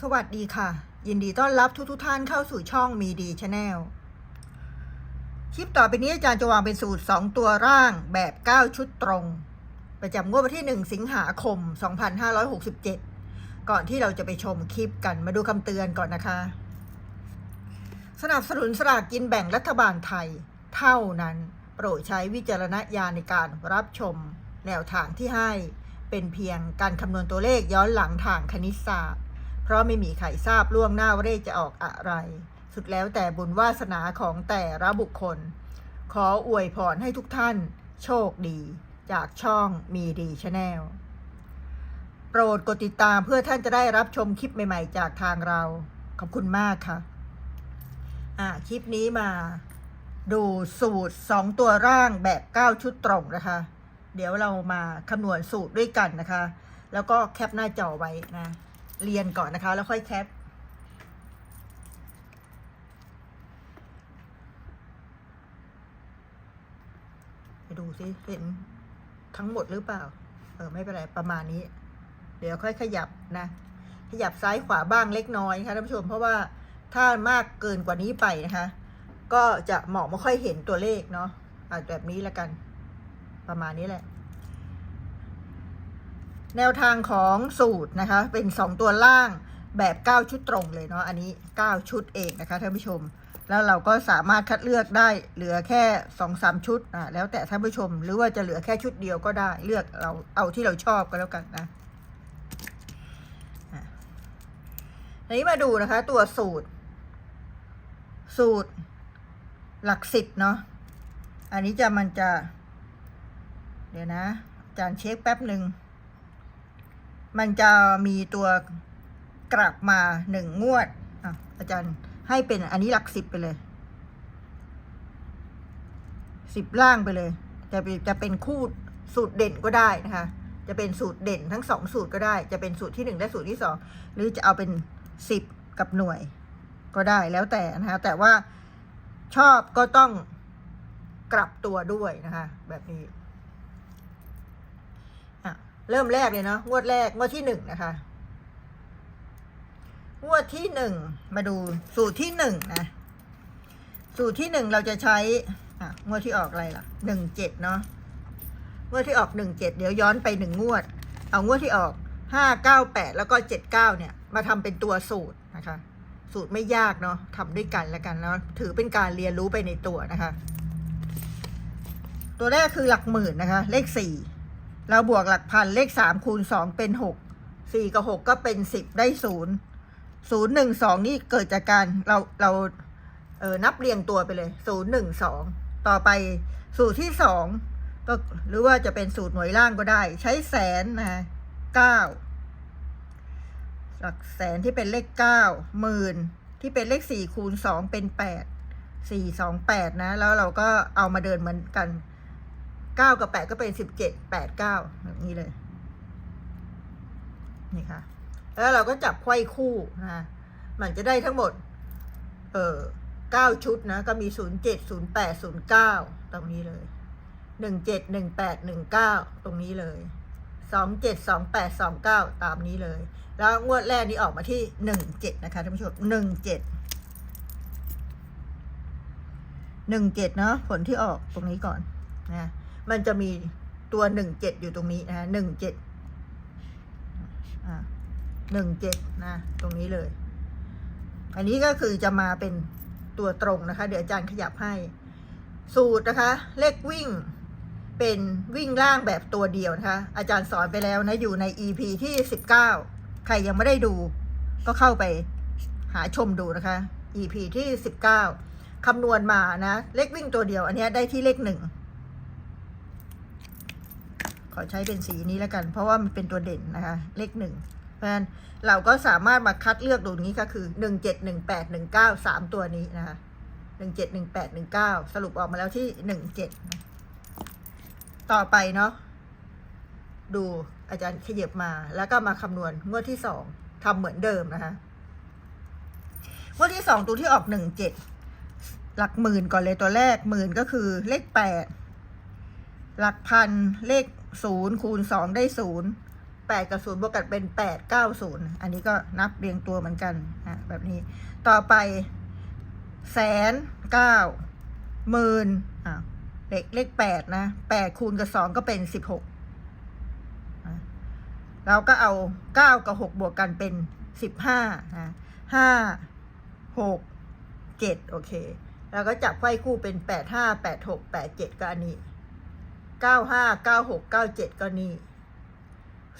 สวัสดีค่ะ ยินดีต้อนรับทุกทุกท่านเข้าสู่ช่องมีดีชาแนลคลิปต่อไปนี้อาจารย์จะวางเป็นสูตร 2 ตัวร่างแบบ 9 ชุดตรง ประจำงวดวันที่ 1 สิงหาคม 2567 ก่อนที่เราจะไปชมคลิปกันมาดูคำเตือนก่อนนะคะ สนับสนุนสลากกินแบ่งรัฐบาลไทย เท่านั้น โปรดใช้วิจารณญาณในการรับชม แนวทางที่ให้เป็นเพียงการคำนวณตัวเลขย้อนหลังทางคณิตศาสตร์ เพราะไม่มีใครทราบล่วงหน้าว่าเลขจะออกอะไร สุดแล้วแต่บุญวาสนาของแต่ละบุคคล ขออวยพรให้ทุกท่าน โชคดี จากช่องมีดีชาแนลโปรดกดติดตามเพื่อท่านจะได้รับชมคลิปใหม่ ๆ จากทางเรา ขอบคุณมากค่ะ อ่าคลิปนี้มา ดูสูตร 2 ตัวร่างแบบ 9 ชุดตรงนะคะ เดี๋ยวเรามาคำนวณสูตรด้วยกันนะคะ แล้วก็แคปหน้าจอไว้นะ เรียนก่อนนะคะ แล้วค่อยแคปไปดูซิเห็นทั้งหมดหรือเปล่า เออ ไม่เป็นไร ประมาณนี้ เดี๋ยวค่อยขยับนะ ขยับซ้ายขวาบ้างเล็กน้อยนะคะท่านผู้ชม เพราะว่าถ้ามากเกินกว่านี้ไปนะคะ ก็จะมองไม่ค่อยเห็นตัวเลขเนาะอะแบบนี้แล้วกัน ประมาณนี้แหละ แนวทางของสูตรนะคะ เป็น 2 ตัวล่างแบบ 9 ชุดตรงเลยเนาะอันนี้ 9 ชุดเองนะคะท่านผู้ชม แล้วเราก็สามารถคัดเลือกได้เหลือแค่สองสามชุดอ่าแล้วแต่ท่านผู้ชมหรือว่าจะเหลือแค่ชุดเดียวก็ได้เลือกเราเอาที่เราชอบก็แล้วกันนะอะทีนี้มาดูนะคะตัวสูตร สูตรหลักสิบเนาะอันนี้จะมันจะ เดี๋ยวนะ อาจารย์เช็คแป๊บหนึ่ง มันจะมีตัวกลับมาหนึ่งงวดอะอาจารย์ให้เป็นอันนี้หลักสิบไปเลยสิบล่างไปเลยจะเป็นจะเป็นคู่สูตรเด่นก็ได้นะคะ จะเป็นสูตรเด่นทั้งสองสูตรก็ได้ จะเป็นสูตรที่หนึ่งและสูตรที่สองหรือจะเอาเป็นสิบกับหน่วยก็ได้แล้วแต่นะคะแต่ว่าชอบก็ต้องกลับตัวด้วยนะคะ แบบนี้ เริ่มแรกเลยเนาะงวดแรกงวดที่หนึ่งนะคะ งวดที่หนึ่งมาดูสูตรที่หนึ่งนะ สูตรที่หนึ่งเราจะใช้อะงวดที่ออกอะไรล่ะหนึ่งเจ็ดเนาะงวดที่ออกหนึ่งเจ็ดเดี๋ยวย้อนไปหนึ่งงวด เอางวดที่ออกห้าเก้าแปดแล้วก็เจ็ดเก้าเนี่ย มาทำเป็นตัวสูตรนะคะ สูตรไม่ยากเนาะทำด้วยกันแล้วกันเนาะถือเป็นการเรียนรู้ไปในตัวนะคะ ตัวแรกคือหลักหมื่นนะคะ เลขสี่ เราบวกหลักพันเลขสามคูณสองเป็นหกสี่กับหกก็เป็นสิบได้ศูนย์ศูนย์หนึ่งสองนี่เกิดจากการเราเราเออนับเรียงตัวไปเลยศูนย์หนึ่งสองต่อไปสูตรที่สองก็หรือว่าจะเป็นสูตรหน่วยล่างก็ได้ ใช้แสนนะเก้าหลักแสนที่เป็นเลขเก้าหมื่นที่เป็นเลขสี่คูณสองเป็นแปดสี่สองแปดนะ แล้วเราก็เอามาเดินเหมือนกัน เก้ากับแปดก็เป็นสิบเจ็ดแปดเก้าแบบนี้เลย นี่ค่ะ แล้วเราก็จับไขว้คู่นะมันจะได้ทั้งหมด เออเก้าชุดนะ ก็มีศูนย์เจ็ดศูนย์แปดศูนย์เก้าตรงนี้เลยหนึ่งเจ็ดหนึ่งแปดหนึ่งเก้าตรงนี้เลยสองเจ็ดสองแปดสองเก้าตามนี้เลย แล้วงวดแรกนี้ออกมาที่หนึ่งเจ็ดนะคะท่านผู้ชมหนึ่งเจ็ดหนึ่งเจ็ดเนาะผลที่ออกตรงนี้ก่อนนะ มันจะมีตัวหนึ่งเจ็ดอยู่ตรงนี้นะหนึ่งเจ็ดหนึ่งเจ็ดนะ ตรงนี้เลย อันนี้ก็คือจะมาเป็นตัวตรงนะคะ เดี๋ยวอาจารย์ขยับให้ สูตรนะคะ เลขวิ่งเป็นวิ่งล่างแบบตัวเดียวนะคะ อาจารย์สอนไปแล้วนะ อยู่ใน EP ที่สิบเก้าใครยังไม่ได้ดูก็เข้าไปหาชมดูนะคะ EP ที่สิบเก้าคำนวณมานะ เลขวิ่งตัวเดียว อันนี้ได้ที่เลขหนึ่ง ขอใช้เป็นสีนี้แล้วกัน เพราะว่ามันเป็นตัวเด่นนะคะ เลขหนึ่งเพราะฉะนั้นเราก็สามารถมาคัดเลือกดูนี้ก็คือหนึ่งเจ็ดหนึ่งแปดหนึ่งเก้าสามตัวนี้นะคะหนึ่งเจ็ดหนึ่งแปดหนึ่งเก้าสรุปออกมาแล้วที่หนึ่งเจ็ดต่อไปเนาะดูอาจารย์ขยับมา แล้วก็มาคำนวณงวดที่สองทำเหมือนเดิมนะคะงวดที่สองตัวที่ออกหนึ่งเจ็ดหลักหมื่นก่อนเลยตัวแรกหมื่นก็คือเลขแปดหลักพันเลข ศูนย์คูณสองได้ศูนย์แปดกับศูนย์บวกกันเป็นแปดเก้าศูนย์อันนี้ก็นับเรียงตัวเหมือนกันอะแบบนี้ ต่อไปแสนเก้าหมื่นอะเลขเลขแปดนะแปดคูณกับสองก็เป็นสิบหกเราก็เอาเก้ากับหกบวกกันเป็นสิบห้านะห้าหกเจ็ดโอเคแล้วก็จับไขว้คู่เป็นแปดห้าแปดหกแปดเจ็ดก็อันนี้ เก้าห้าเก้าหกเก้าเจ็ดก็นี่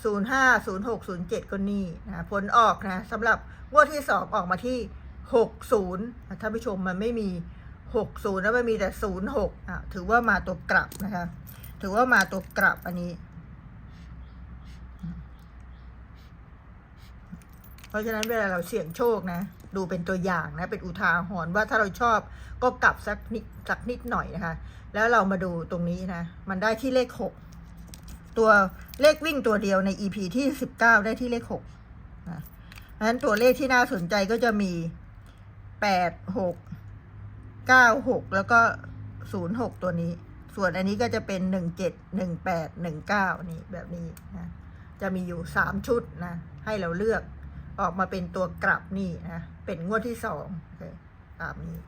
ศูนย์ห้าศูนย์หกศูนย์เจ็ดก็นี่นะผลออกนะสำหรับงวดที่สองออกมาที่หกศูนย์ท่านผู้ชมมันไม่มีหกศูนย์แล้วมันมีแต่ศูนย์หกอะถือว่ามาตัวกลับนะคะ ถือว่ามาตัวกลับอันนี้ เพราะฉะนั้นเวลาเราเสี่ยงโชคนะ ดูเป็นตัวอย่างนะ เป็นอุทาหรณ์ว่าถ้าเราชอบก็กลับสักนิดสักนิดหน่อยนะคะ แล้วเรามาดูตรงนี้นะ มันได้ที่เลขหกตัวเลขวิ่งตัวเดียวใน EP ที่สิบเก้าได้ที่เลขหกนะเพราะฉะนั้นตัวเลขที่น่าสนใจก็จะมีแปดหกเก้าหกแล้วก็ศูนย์หกตัวนี้ ส่วนอันนี้ก็จะเป็นหนึ่งเจ็ดหนึ่งแปดหนึ่งเก้านี่แบบนี้นะ จะมีอยู่สามชุดนะ ให้เราเลือก ออกมาเป็นตัวกลับนี่นะ เป็นงวดที่สองตามนี้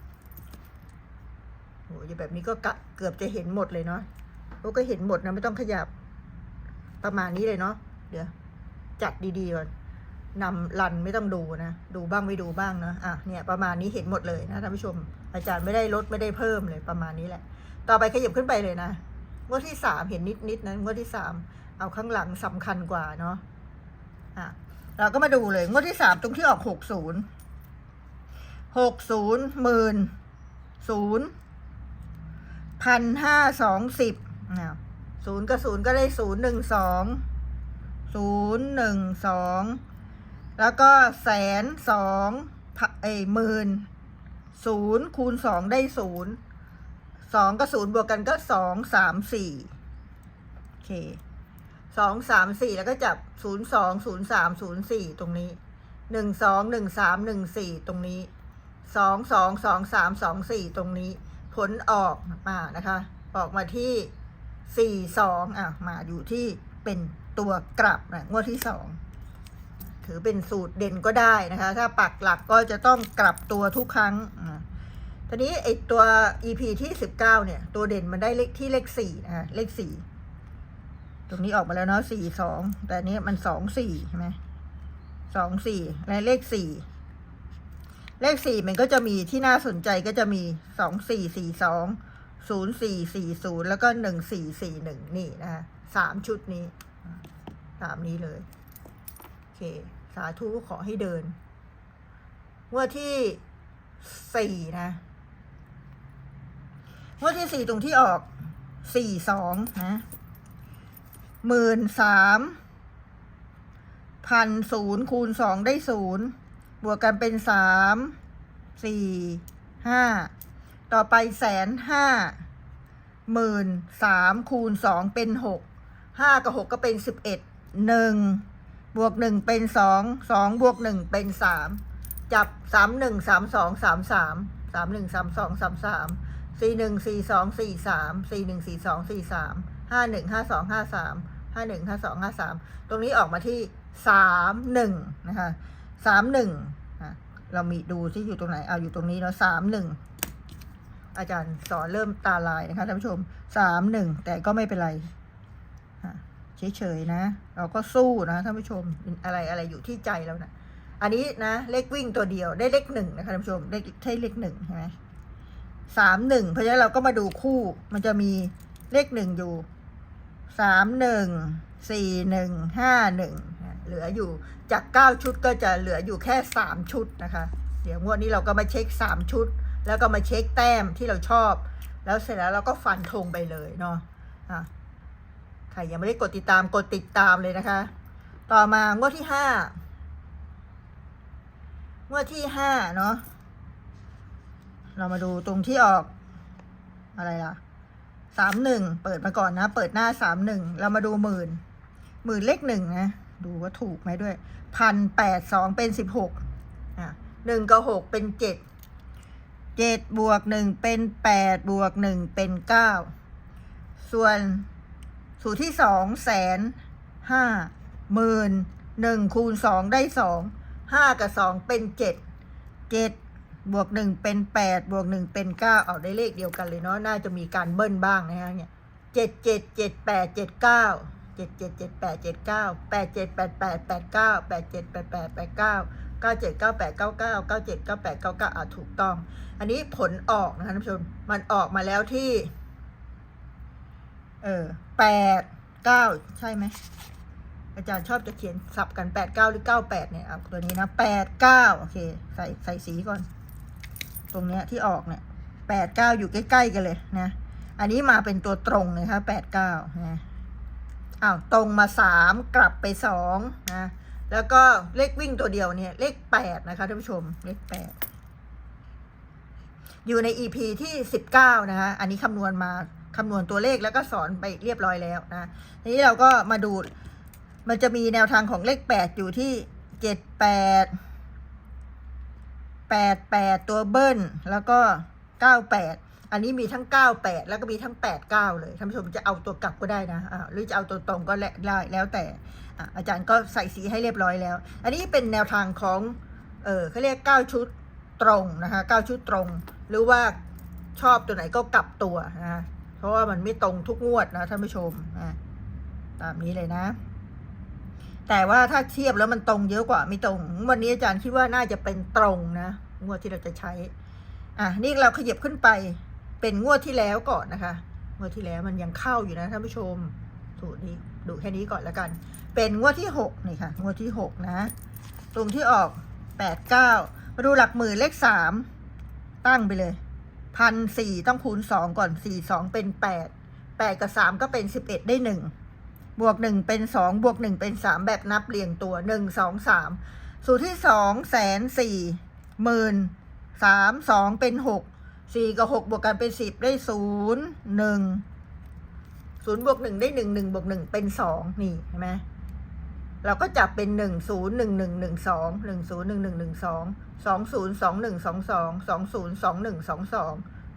โอ้ยแบบนี้ก็กะเกือบจะเห็นหมดเลยเนาะเราก็เห็นหมดนะไม่ต้องขยับ ประมาณนี้เลยเนาะ เดี๋ยว จัดดีๆก่อนนำรันไม่ต้องดูนะ ดูบ้างไม่ดูบ้างนะอะ เนี่ยประมาณนี้เห็นหมดเลยนะท่านผู้ชม อาจารย์ไม่ได้ลดไม่ได้เพิ่มเลยประมาณนี้แหละ ต่อไปขยับขึ้นไปเลยนะ งวดที่สามเห็นนิดๆนะ งวดที่สาม เอาข้างหลังสำคัญกว่าเนาะ อะ เราก็มาดูเลย งวดที่สามตรงที่ออกหกศูนย์หกศูนย์หมื่นศูนย์พันห้าสองสิบศูนย์กับศูนย์ก็ได้ศูนย์หนึ่งสองศูนย์หนึ่งสองแล้วก็แสนสองเอ้หมื่นศูนย์คูณสองได้ศูนย์สองกับศูนย์บวกกันก็สองสามสี่โอเค สองสามสี่แล้วก็จับศูนย์สองศูนย์สามศูนย์สี่ตรงนี้หนึ่งสองหนึ่งสามหนึ่งสี่ตรงนี้สองสองสองสามสองสี่ตรงนี้ ผลออกมานะคะ ออกมาที่สี่สองอะมาอยู่ที่เป็นตัวกลับนะงวดที่สองถือเป็นสูตรเด่นก็ได้นะคะ ถ้าปักหลักก็จะต้องกลับตัวทุกครั้งทีนี้ไอตัว EP ที่สิบเก้าเนี่ย ตัวเด่นมันได้เลขที่เลขสี่นะคะเลขสี่ ตรงนี้ออกมาแล้วเนาะสี่สองแต่นี้มันสองสี่ใช่ไหมสองสี่และเลขสี่เลขสี่มันก็จะมีที่น่าสนใจก็จะมีสองสี่สี่สองศูนย์สี่สี่ศูนย์แล้วก็หนึ่งสี่สี่หนึ่งนี่นะคะสามชุดนี้ตามนี้เลย โอเค สาธุขอให้เดินงวดที่สี่นะงวดที่สี่ตรงที่ออกสี่สองนะ หมื่นสามพันศูนย์คูณสองได้ศูนย์บวกกันเป็นสามสี่ห้าต่อไปแสนห้าหมื่นสามคูณสองเป็นหกห้ากับหกก็เป็นสิบเอ็ดหนึ่งบวกหนึ่งเป็นสองสองบวกหนึ่งเป็นสามจับสามหนึ่งสามสองสามสามสามหนึ่งสามสองสามสามสี่หนึ่งสี่สองสี่สามสี่หนึ่งสี่สองสี่สามห้าหนึ่งห้าสองห้าสาม ห้าหนึ่งห้าสองห้าสามตรงนี้ออกมาที่สามหนึ่งนะคะสามหนึ่งเรามีดูที่อยู่ตรงไหนเอาอยู่ตรงนี้เนาะสามหนึ่งอาจารย์สอนเริ่มตาลายนะคะท่านผู้ชมสามหนึ่งแต่ก็ไม่เป็นไรเฉยๆนะ เราก็สู้นะท่านผู้ชมอะไรอะไรอยู่ที่ใจเรานะอันนี้นะเลขวิ่งตัวเดียวได้เลขหนึ่งนะคะท่านผู้ชมเลขใช่เลขหนึ่งใช่ไหมสามหนึ่งเพราะฉะนั้นเราก็มาดูคู่มันจะมีเลขหนึ่งอยู่ สามหนึ่งสี่หนึ่งห้าหนึ่งเหลืออยู่จากเก้าชุดก็จะเหลืออยู่แค่สามชุดนะคะ เดี๋ยวงวดนี้เราก็มาเช็คสามชุด แล้วก็มาเช็คแต้มที่เราชอบ แล้วเสร็จแล้วเราก็ฟันธงไปเลยเนาะอะใครยังไม่ได้กดติดตามกดติดตามเลยนะคะ ต่อมางวดที่ห้างวดที่ห้าเนาะเรามาดูตรงที่ออกอะไรล่ะ สามหนึ่งเปิดมาก่อนนะ เปิดหน้าสามหนึ่งเรามาดูหมื่นหมื่นเลขหนึ่งนะ ดูว่าถูกไหมด้วยพันแปดสองเป็นสิบหกอะหนึ่งกับหกเป็นเจ็ดเจ็ดบวกหนึ่งเป็นแปดบวกหนึ่งเป็นเก้าส่วนสูตรที่สองแสนห้าหมื่นหนึ่งคูณสองได้สองห้ากับสองเป็นเจ็ดเจ็ด บวกหนึ่งเป็นแปดบวกหนึ่งเป็นเก้าเอาได้เลขเดียวกันเลยเนาะน่าจะมีการเบิ้ลบ้างนะฮะเนี่ยเจ็ดเจ็ดเจ็ดแปดเจ็ดเก้าเจ็ดเจ็ดเจ็ดแปดเจ็ดเก้าแปดเจ็ดแปดแปดแปดเก้าแปดเจ็ดแปดแปดแปดเก้าเก้าเจ็ดเก้าแปดเก้าเก้าเก้าเจ็ดเก้าแปดเก้าเก้าอะถูกต้อง อันนี้ผลออกนะคะท่านผู้ชมมันออกมาแล้วที่ เออแปดเก้าใช่ไหมอาจารย์ชอบจะเขียนสับกันแปดเก้าหรือเก้าแปดเนี่ยเอาตัวนี้นะแปดเก้าโอเค ใส่ใส่สีก่อน ตรงเนี้ยที่ออกเนี่ยแปดเก้าอยู่ใกล้ๆกันเลยนะ อันนี้มาเป็นตัวตรงเลยค่ะแปดเก้านะอ้าวตรงมาสามกลับไปสองนะ แล้วก็เลขวิ่งตัวเดียวเนี่ยเลขแปดนะคะท่านผู้ชมเลขแปดอยู่ใน EP ที่สิบเก้านะคะ อันนี้คำนวณมาคำนวณตัวเลขแล้วก็สอนไปเรียบร้อยแล้วนะ ทีนี้เราก็มาดู มันจะมีแนวทางของเลขแปดอยู่ที่เจ็ดแปดแปดตัวเบิ้ล แล้วก็เก้าแปดอันนี้มีทั้งเก้าแปดแล้วก็มีทั้งแปดเก้าเลยท่านผู้ชมจะเอาตัวกลับก็ได้นะอ่าหรือจะเอาตัวตรงก็ได้แล้วแต่อาจารย์ก็ใส่สีให้เรียบร้อยแล้ว อันนี้เป็นแนวทางของเออเขาเรียกเก้าชุดตรงนะคะเก้าชุดตรง หรือว่าชอบตัวไหนก็กลับตัวนะเพราะว่ามันไม่ตรงทุกงวดนะท่านผู้ชมอะตามนี้เลยนะ แต่ว่าถ้าเทียบแล้วมันตรงเยอะกว่าไม่ตรง วันนี้อาจารย์คิดว่าน่าจะเป็นตรงนะงวดที่เราจะใช้ อะนี่เราขยับขึ้นไปเป็นงวดที่แล้วก่อนนะคะ งวดที่แล้วมันยังเข้าอยู่นะท่านผู้ชมสูตรนี้ดูแค่นี้ก่อนแล้วกัน เป็นงวดที่หกนี่ค่ะ งวดที่หกนะ ตรงที่ออกแปดเก้ามาดูหลักหมื่นเลขสามตั้งไปเลยพันสี่ต้องคูณสองก่อนสี่สองเป็นแปดแปดกับสามก็เป็นสิบเอ็ดได้หนึ่ง บวกหนึ่งเป็นสองบวกหนึ่งเป็นสามแบบนับเรียงตัวหนึ่งสองสามสูตรที่สองแสนสี่หมื่นสามสองเป็นหกสี่กับหกบวกกันเป็นสิบได้ศูนย์หนึ่งศูนย์บวกหนึ่งได้หนึ่งหนึ่งบวกหนึ่งเป็นสองนี่เห็นไหมเราก็จับเป็นหนึ่งศูนย์หนึ่งหนึ่งหนึ่งสองหนึ่งศูนย์หนึ่งหนึ่งหนึ่งสองสองศูนย์สองหนึ่งสองสองสองศูนย์สองหนึ่งสองสอง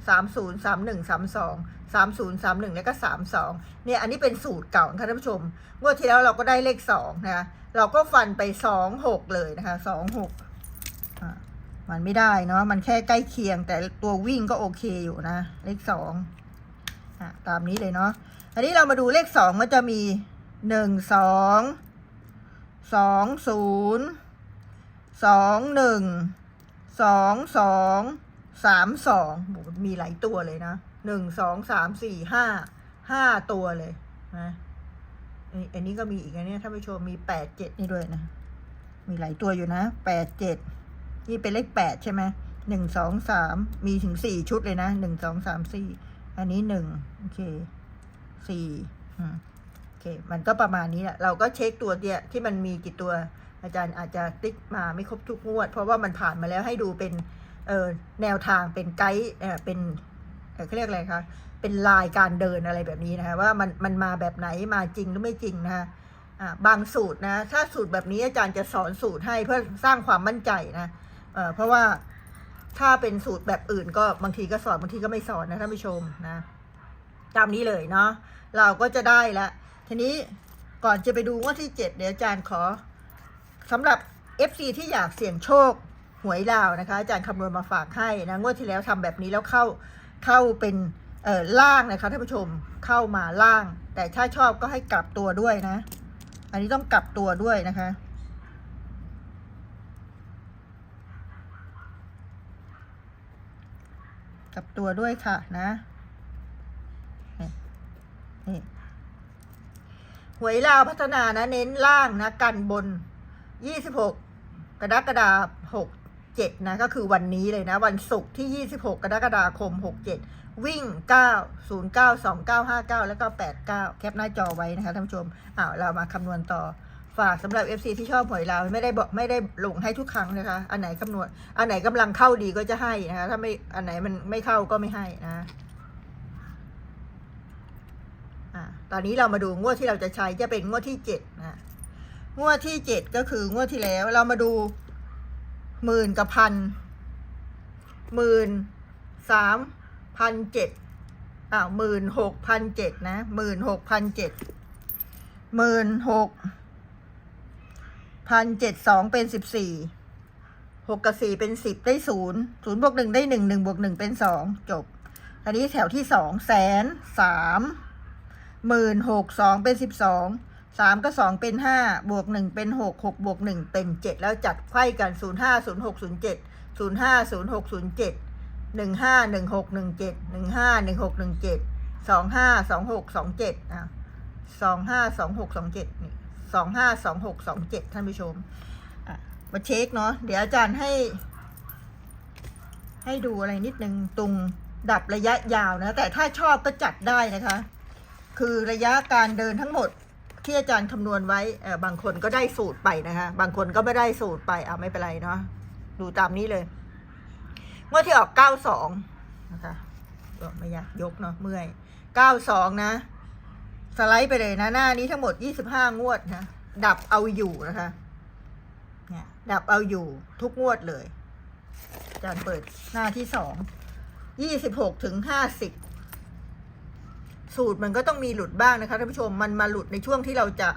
สามศูนย์สามหนึ่งสามสองสามศูนย์สามหนึ่งแล้วก็สามสองเนี่ย อันนี้เป็นสูตรเก่าค่ะท่านผู้ชมงวดที่แล้วเราก็ได้เลขสองนะคะเราก็ฟันไปสองหกเลยนะคะสองหกอะมันไม่ได้เนาะมันแค่ใกล้เคียง แต่ตัววิ่งก็โอเคอยู่นะ เลขสองอะตามนี้เลยเนาะอันนี้เรามาดูเลขสองมันจะมีหนึ่งสองสองศูนย์ สามสองมีหลายตัวเลยนะหนึ่งสองสามสี่ห้าห้าตัวเลยนะอันนี้ก็มีอีกนะเนี่ยท่านผู้ชมมีแปดเจ็ดนี่ด้วยนะ มีหลายตัวอยู่นะแปดเจ็ดนี่เป็นเลขแปดใช่ไหมหนึ่งสองสามมีถึงสี่ชุดเลยนะหนึ่งสองสามสี่อันนี้หนึ่งโอเคสี่โอเค มันก็ประมาณนี้แหละเราก็เช็คตัวเดียที่มันมีกี่ตัว อาจารย์อาจจะติ๊กมาไม่ครบทุกงวด เพราะว่ามันผ่านมาแล้วให้ดูเป็น แนวทางเป็นไกด์เออเป็นเขาเรียกอะไรคะเป็นลายการเดินอะไรแบบนี้นะคะว่ามันมันมาแบบไหนมาจริงหรือไม่จริงนะคะบางสูตรนะถ้าสูตรแบบนี้อาจารย์จะสอนสูตรให้เพื่อสร้างความมั่นใจนะเพราะว่าถ้าเป็นสูตรแบบอื่นก็บางทีก็สอนบางทีก็ไม่สอนนะท่านผู้ชมนะตามนี้เลยเนาะเราก็จะได้ละทีนี้ก่อนจะไปดูงวดที่เจ็ดเดี๋ยวอาจารย์ขอสำหรับ FC ที่อยากเสี่ยงโชค หวยลาวนะคะอาจารย์คำนวณมาฝากให้นะงวดที่แล้วทำแบบนี้แล้วเข้าเข้าเป็นเอ่อล่างนะคะท่านผู้ชมเข้ามาล่าง แต่ถ้าชอบก็ให้กลับตัวด้วยนะ อันนี้ต้องกลับตัวด้วยนะคะกลับตัวด้วยค่ะนะนี่หวยลาวพัฒนานะเน้นล่างนะ กันบน 26 กระดักฎาคม 67 นะ ก็คือวันนี้เลยนะ วันศุกร์ที่ 26 กรกฎาคม 67 วิ่ง 9 09 29 59 แล้วก็ 89 แคปหน้าจอไว้นะคะท่านผู้ชมอ้าวเรามาคำนวณต่อฝากสำหรับ FC ที่ชอบหวยลาวไม่ได้บอกไม่ได้ลงให้ทุกครั้งนะคะ อันไหนคำนวณอันไหนกำลังเข้าดีก็จะให้นะคะ ถ้าไม่อันไหนมันไม่เข้าก็ไม่ให้นะอ่าตอนนี้เรามาดูงวดที่เราจะใช้จะเป็นงวดที่เจ็ดนะงวดที่เจ็ดก็คืองวดที่แล้วเรามาดู หมื่นกับพันหมื่นสามพันเจ็ดอ้าวหมื่นหกพันเจ็ดนะหมื่นหกพันเจ็ดหมื่นหกพันเจ็ดสองเป็นสิบสี่หกกับสี่เป็นสิบได้ศูนย์ศูนย์บวกหนึ่งได้หนึ่งหนึ่งบวกหนึ่งเป็นสองจบ อันนี้แถวที่สองแสนสามหมื่นหกสองเป็นสิบสอง สามก็สองเป็นห้าบวกหนึ่งเป็นหกหกบวกหนึ่งเป็นเจ็ดแล้วจัดไขว้กันศูนย์ห้าศูนย์หกศูนย์เจ็ดศูนย์ห้าศูนย์หกศูนย์เจ็ดหนึ่งห้าหนึ่งหกหนึ่งเจ็ดหนึ่งห้าหนึ่งหกหนึ่งเจ็ดสองห้าสองหกสองเจ็ดอะสองห้าสองหกสองเจ็ดนี่สองห้าสองหกสองเจ็ดท่านผู้ชมอะมาเช็คเนาะเดี๋ยวอาจารย์ให้ ให้ดูอะไรนิดนึงตรงดับระยะยาวนะ แต่ถ้าชอบก็จัดได้นะคะ คือระยะการเดินทั้งหมด ที่อาจารย์คำนวณไว้เออบางคนก็ได้สูตรไปนะคะ บางคนก็ไม่ได้สูตรไปเอะไม่เป็นไรเนาะดูตามนี้เลยงวดที่ออกเก้าสองนะคะไม่อยากยกเนาะเมื่อยเก้าสองนะ สไลด์ไปเลยนะหน้านี้ทั้งหมดยี่สิบห้างวดนะดับเอาอยู่นะคะเนี่ยดับเอาอยู่ทุกงวดเลยอาจารย์เปิดหน้าที่สองยี่สิบหกถึงห้าสิบ สูตรมันก็ต้องมีหลุดบ้างนะคะท่านผู้ชมมันมาหลุดในช่วงที่เราจะ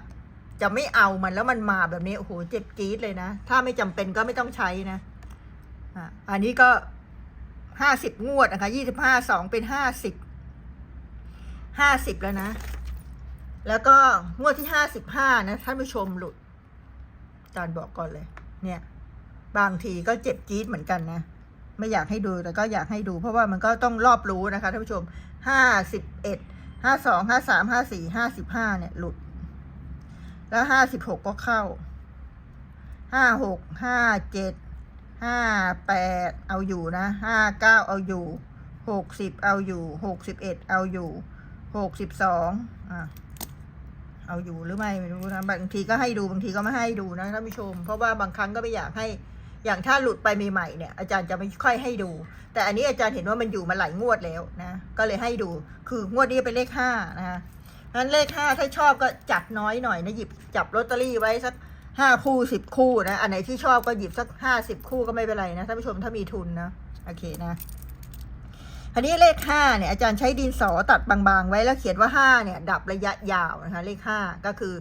จะไม่เอามันแล้วมันมาแบบนี้โอ้โหเจ็บจี๊ดเลยนะ ถ้าไม่จำเป็นก็ไม่ต้องใช้นะอะอันนี้ก็ห้าสิบงวดนะคะยี่สิบห้าสองเป็นห้าสิบห้าสิบแล้วนะ แล้วก็งวดที่ห้าสิบห้านะท่านผู้ชมหลุดอาจารบอกก่อนเลย เนี่ย บางทีก็เจ็บจี๊ดเหมือนกันนะ ไม่อยากให้ดูแต่ก็อยากให้ดู เพราะว่ามันก็ต้องรอบรู้นะคะท่านผู้ชมห้าสิบเอ็ด ห้าสองห้าสามห้าสี่ห้าสิบห้าเนี่ยหลุด แล้วห้าสิบหกก็เข้าห้าหกห้าเจ็ดห้าแปดเอาอยู่นะห้าเก้าเอาอยู่หกสิบเอาอยู่หกสิบเอ็ดเอาอยู่หกสิบสองอะเอาอยู่หรือไม่ไม่รู้นะบางทีก็ให้ดูบางทีก็ไม่ให้ดูนะท่านผู้ชม เพราะว่าบางครั้งก็ไม่อยากให้ อย่างถ้าหลุดไปใหม่ๆเนี่ยอาจารย์จะไม่ค่อยให้ดู แต่อันนี้อาจารย์เห็นว่ามันอยู่มาหลายงวดแล้วนะก็เลยให้ดูคืองวดนี้เป็นเลขห้านะคะงั้นเลขห้าถ้าชอบก็จัดน้อยหน่อยนะหยิบจับลอตเตอรี่ไว้สักห้าคู่สิบคู่นะอันไหนที่ชอบก็หยิบสักห้าสิบคู่ก็ไม่เป็นไรนะท่านผู้ชมถ้ามีทุนนะโอเคนะอันนี้เลขห้าเนี่ยอาจารย์ใช้ดินสอตัดบางๆ ไว้แล้วเขียนว่าห้าเนี่ยดับระยะยาวนะคะเลขห้าก็คือ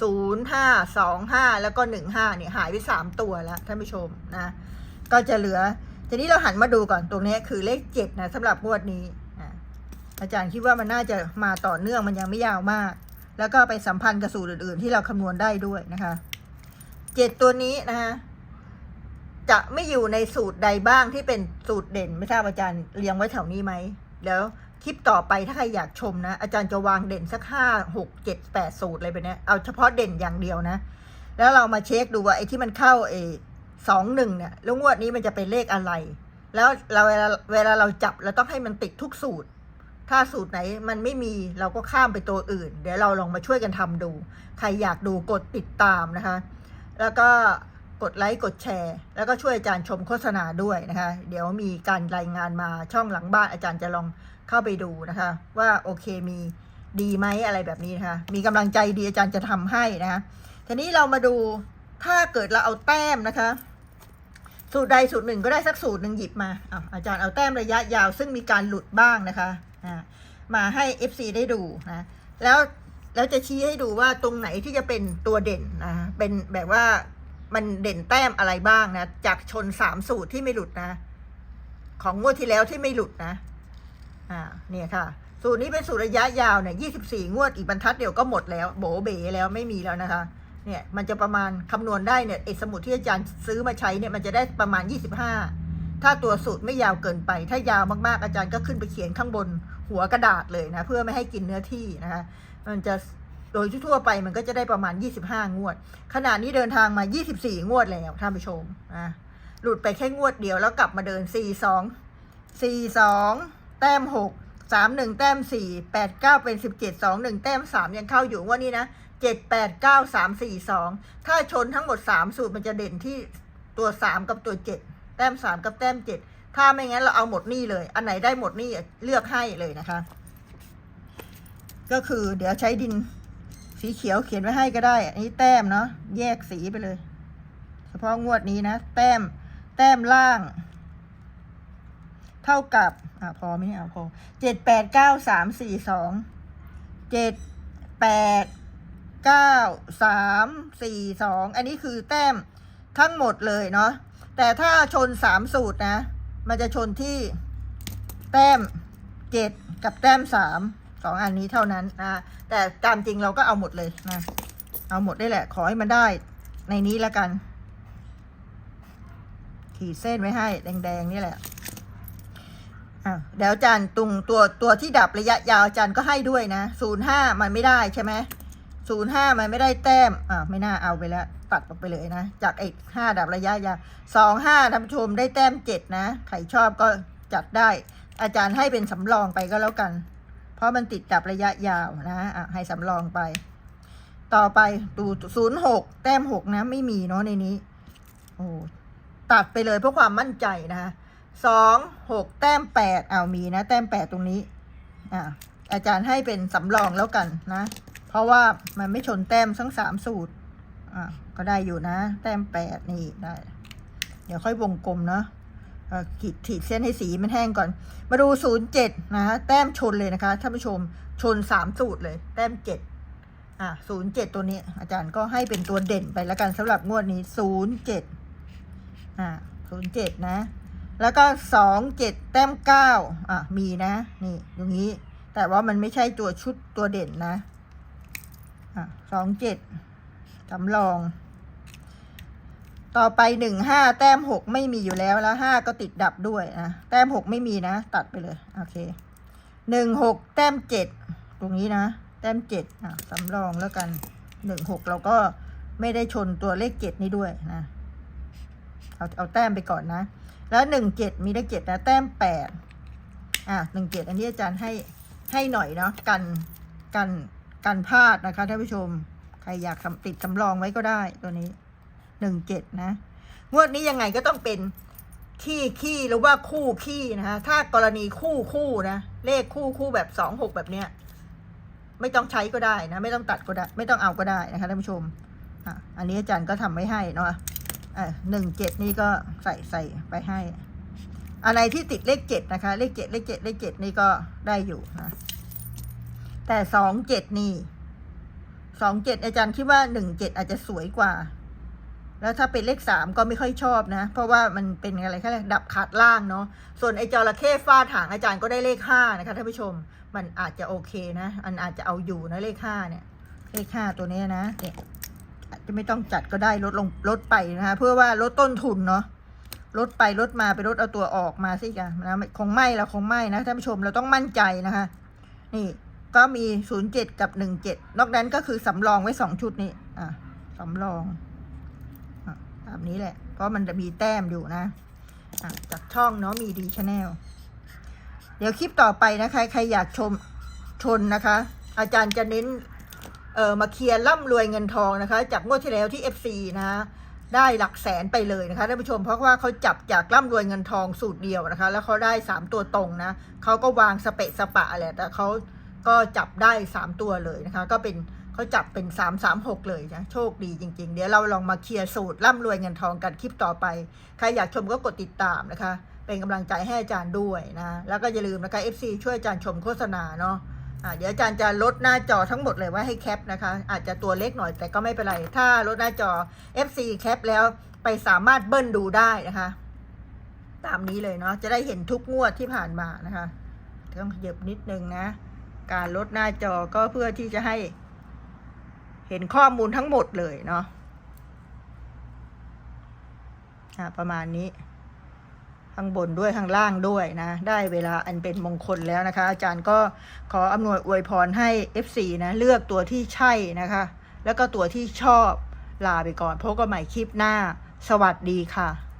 ศูนย์ห้าสองห้าแล้วก็หนึ่งห้าเนี่ยหายไปสามตัวแล้วท่านผู้ชมนะ ก็จะเหลือ ทีนี้เราหันมาดูก่อนตรงนี้คือเลขเจ็ดนะสำหรับงวดนี้อาจารย์คิดว่ามันน่าจะมาต่อเนื่องมันยังไม่ยาวมาก แล้วก็ไปสัมพันธ์กับสูตรอื่นๆ ที่เราคำนวณได้ด้วยนะคะเจ็ดตัวนี้นะคะจะไม่อยู่ในสูตรใดบ้างที่เป็นสูตรเด่นไม่ทราบอาจารย์เรียงไว้แถวนี้ไหมแล้ว คลิปต่อไปถ้าใครอยากชมนะ อาจารย์จะวางเด่นสักห้าหกเจ็ดแปดสูตรอะไรแบบเนี้ยเอาเฉพาะเด่นอย่างเดียวนะ แล้วเรามาเช็คดูว่าไอ้ที่มันเข้าเอสองหนึ่งเนี่ยแล้วงวดนี้มันจะเป็นเลขอะไร แล้วเราเวลาเวลาเราจับเราต้องให้มันติดทุกสูตร ถ้าสูตรไหนมันไม่มีเราก็ข้ามไปตัวอื่น เดี๋ยวเราลองมาช่วยกันทำดู ใครอยากดูกดติดตามนะคะ แล้วก็กดไลค์กดแชร์ แล้วก็ช่วยอาจารย์ชมโฆษณาด้วยนะคะ เดี๋ยวมีการรายงานมาช่องหลังบ้านอาจารย์จะลอง เข้าไปดูนะคะ ว่าโอเคมีดีไหมอะไรแบบนี้นะคะ มีกำลังใจดีอาจารย์จะทำให้นะคะทีนี้เรามาดูถ้าเกิดเราเอาแต้มนะคะ สูตรใดสูตรหนึ่งก็ได้สักสูตรหนึ่งหยิบมาอะอาจารย์เอาแต้มระยะยาว ซึ่งมีการหลุดบ้างนะคะมาให้ FC ได้ดูนะแล้วแล้วจะชี้ให้ดูว่าตรงไหนที่จะเป็นตัวเด่นนะเป็นแบบว่ามันเด่นแต้มอะไรบ้างนะ จากชนสามสูตรที่ไม่หลุดนะ ของงวดที่แล้วที่ไม่หลุดนะ อ่าเนี่ยค่ะ สูตรนี้เป็นสูตรระยะยาวเนี่ยยี่สิบสี่งวดอีกบรรทัดเดียวก็หมดแล้ว โบเบแล้วไม่มีแล้วนะคะ เนี่ยมันจะประมาณคำนวณได้เนี่ยเอกสมุดที่อาจารย์ซื้อมาใช้เนี่ยมันจะได้ประมาณยี่สิบห้าถ้าตัวสูตรไม่ยาวเกินไป ถ้ายาวมากๆอาจารย์ก็ขึ้นไปเขียนข้างบนหัวกระดาษเลยนะ เพื่อไม่ให้กินเนื้อที่นะคะ มันจะโดยทั่วไปมันก็จะได้ประมาณ 25 งวด ขณะนี้เดินทางมา 24 งวดแล้วท่านผู้ชมอะหลุดไปแค่งวดเดียวแล้วกลับมาเดิน 42 42 แต้ม6 31แต้ม4 8 9เป็น17 2 1แต้ม3ยังเข้าอยู่ว่านี้นะ7 8 9 3 4 2ถ้าชนทั้งหมด3สูตรมันจะเด่นที่ตัว3กับตัว7แต้ม3กับแต้ม7ถ้าไม่งั้นเราเอาหมดนี่เลย อันไหนได้หมดนี่เลือกให้เลยนะคะ ก็คือเดี๋ยวใช้ดินสีเขียวเขียนไว้ให้ก็ได้ อันนี้แต้มเนาะแยกสีไปเลย เฉพาะงวดนี้นะ แต้ม แต้มล่าง เท่ากับอ่าพอไหมเอ่าพอเจ็ดแปดเก้าสามสี่สองเจ็ดแปดเก้าสามสี่สองอันนี้คือแต้มทั้งหมดเลยเนาะแต่ถ้าชนสามสูตรนะ มันจะชนที่แต้มเจ็ดกับแต้มสามสองอันนี้เท่านั้นนะแต่ตามจริงเราก็เอาหมดเลยนะ เอาหมดได้แหละ ขอให้มันได้ในนี้แล้วกัน ขีดเส้นไว้ให้แดงๆนี่แหละ อะเดี๋ยวอาจารย์ตรงตัวตัวที่ดับระยะยาวอาจารย์ก็ให้ด้วยนะศูนย์ห้ามันไม่ได้ใช่ไหมศูนย์ห้ามันไม่ได้แต้มอะไม่น่าเอาไปแล้วตัดออกไปเลยนะ จากไอ้ห้าดับระยะยาวสองห้าท่านผู้ชมได้แต้มเจ็ดนะใครชอบก็จัดได้ อาจารย์ให้เป็นสำรองไปก็แล้วกัน เพราะมันติดดับระยะยาวนะอะให้สำรองไป ต่อไปดูศูนย์หกแต้มหกนะ ไม่มีเนาะในนี้ โอ้ตัดไปเลยเพื่อความมั่นใจนะคะ สองหกแต้มแปดเอามีนะ แต้มแปดตรงนี้ อ่าอาจารย์ให้เป็นสำรองแล้วกันนะ เพราะว่ามันไม่ชนแต้มทั้งสามสูตร อ่าก็ได้อยู่นะ แต้มแปดนี่ได้ เดี๋ยวค่อยวงกลมเนาะขีดขีดเส้นให้สีมันแห้งก่อน มาดูศูนย์เจ็ดนะคะแต้มชนเลยนะคะท่านผู้ชมชนสามสูตรเลย แต้มเจ็ดอะศูนย์เจ็ดตัวนี้ อาจารย์ก็ให้เป็นตัวเด่นไปแล้วกันสำหรับงวดนี้ศูนย์เจ็ดอะศูนย์เจ็ดนะ แล้วก็สองเจ็ดแต้มเก้าอะ มีนะ นี่ตรงนี้ แต่ว่ามันไม่ใช่ตัวชุดตัวเด่นนะอะสองเจ็ดสำรอง ต่อไปหนึ่งห้าแต้มหกไม่มีอยู่แล้วแล้วห้าก็ติดดับด้วยนะแต้มหกไม่มีนะ ตัดไปเลย โอเคหนึ่งหกแต้มเจ็ดตรงนี้นะ แต้มเจ็ดอะสำรองแล้วกันหนึ่งหกเราก็ไม่ได้ชนตัวเลขเจ็ดนี้ด้วยนะ เอาเอาแต้มไปก่อนนะ แล้วหนึ่งเจ็ดมีเลขเจ็ดนะแต้มแปดอะหนึ่งเจ็ดอันนี้อาจารย์ให้ให้หน่อยเนาะกันกันกันพลาดนะคะท่านผู้ชม ใครอยากติดสำรองไว้ก็ได้ตัวนี้หนึ่งเจ็ดนะ งวดนี้ยังไงก็ต้องเป็นขี้ขี้หรือว่าคู่ขี้นะคะถ้ากรณีคู่คู่นะ เลขคู่คู่แบบสองหกแบบเนี้ยไม่ต้องใช้ก็ได้นะ ไม่ต้องตัดก็ได้ ไม่ต้องเอาก็ได้นะคะท่านผู้ชมอะอันนี้อาจารย์ก็ทำไว้ให้เนาะ อะหนึ่งเจ็ดนี่ก็ใส่ใส่ไปให้ อะไรที่ติดเลขเจ็ดนะคะ เลขเจ็ดเลขเจ็ดเลขเจ็ดนี่ก็ได้อยู่นะแต่สองเจ็ดนี่สองเจ็ดอาจารย์คิดว่าหนึ่งเจ็ดอาจจะสวยกว่า แล้วถ้าเป็นเลขสามก็ไม่ค่อยชอบนะ เพราะว่ามันเป็นอะไรแค่ดับขาดล่างเนาะส่วนไอ้จระเข้ฟาดหางอาจารย์ก็ได้เลขห้านะคะท่านผู้ชมมันอาจจะโอเคนะ อันอาจจะเอาอยู่นะเลขห้าเนี่ย เลขห้าตัวนี้นะเนี่ย จะไม่ต้องจัดก็ได้ลดลงลดไปนะคะเพื่อว่าลดต้นทุนเนาะลดไปลดมาไปลดเอาตัวออกมาสิกันนะคงไม่เราคงไม่นะท่านผู้ชมเราต้องมั่นใจนะคะ นี่ก็มีศูนย์เจ็ดกับหนึ่งเจ็ดนอกนั้นก็คือสำรองไว้สองชุดนี้ อะสำรองอแบบนี้แหละ เพราะมันจะมีแต้มอยู่นะ อะจากช่องเนาะมีดีชาแนล เดี๋ยวคลิปต่อไปนะคะ ใครอยากชมชนนะคะ อาจารย์จะเน้น เออมาเคลียร์ร่ำรวยเงินทองนะคะ จากงวดที่แล้วที่ FC นะได้หลักแสนไปเลยนะคะท่านผู้ชมเพราะว่าเขาจับจากร่ำรวยเงินทองสูตรเดียวนะคะ แล้วเขาได้สามตัวตรงนะเขาก็วางสเปะสปะอะไรแต่เขาก็จับได้สามตัวเลยนะคะ ก็เป็นเขาจับเป็นสามสามหกเลยนะโชคดีจริง ๆ เดี๋ยวเราลองมาเคลียร์สูตรร่ำรวยเงินทองกันคลิปต่อไป ใครอยากชมก็กดติดตามนะคะ เป็นกำลังใจให้อาจารย์ด้วยนะแล้วก็อย่าลืมนะคะ FC ช่วยอาจารย์ชมโฆษณาเนาะ เดี๋ยวอาจารย์จะลดหน้าจอทั้งหมดเลยว่าให้แคปนะคะ อาจจะตัวเล็กหน่อยแต่ก็ไม่เป็นไร ถ้าลดหน้าจอ FC แคปแล้วไปสามารถเบิ้ลดูได้นะคะ ตามนี้เลยเนาะจะได้เห็นทุกงวดที่ผ่านมานะคะต้องขยับนิดนึงนะ การลดหน้าจอก็เพื่อที่จะให้ เห็นข้อมูลทั้งหมดเลยเนาะประมาณนี้ ข้างบนด้วยข้างล่างด้วยนะ ได้เวลาอันเป็นมงคลแล้วนะคะ อาจารย์ก็ขออำนวยอวยพรให้ FC นะเลือกตัวที่ใช่นะคะ แล้วก็ตัวที่ชอบลาไปก่อนพบกันใหม่คลิปหน้า สวัสดีค่ะ